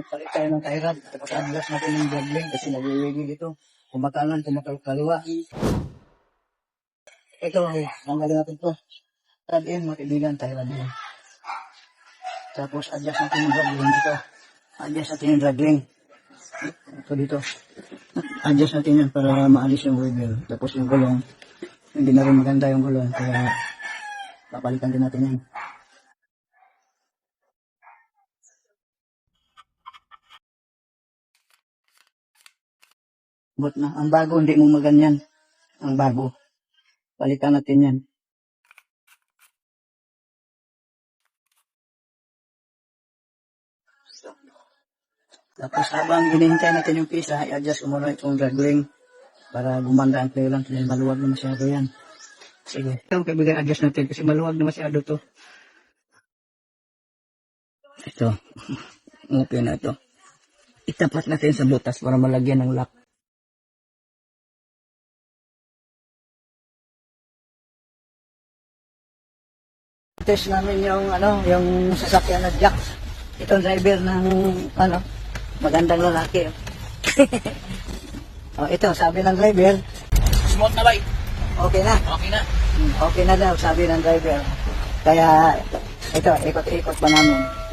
Palit tayo ng Tyrant. Tapos adjust natin yung juggling kasi nawiwigil ito. Kumakanan, kumakaliwa. Ito, tanggalin natin to. Add in, mga kaibigan, Tyrant din. Tapos adjust natin yung juggling dito. Adjust natin yung juggling. Ito dito. Adjust natin yan para maalis yung wiggle. Tapos yung gulong. Hindi na rin maganda yung gulong. Kaya papalitan din natin yan. But na, ang bago, hindi mo maganyan. Ang bago. Palitan natin yan. Tapos habang hinihintay natin yung pisa, i-adjust ko muna itong juggling para gumanda ang lang. Dahil maluwag na masyado yan. Sige. Ito, kaibigan, adjust natin kasi maluwag na masyado to. Ito. Okay na ito. Itapat natin sa butas para malagyan ng lock. Test namin yung ano, yung sasakyan na jack. Itong driver ng ano, magandang lalaki. oh, ito, sabi ng driver, Smooth na ba? okay na. Okay na. Hmm, Okay na daw, sabi ng driver. Kaya, ito, ikot-ikot pa namin.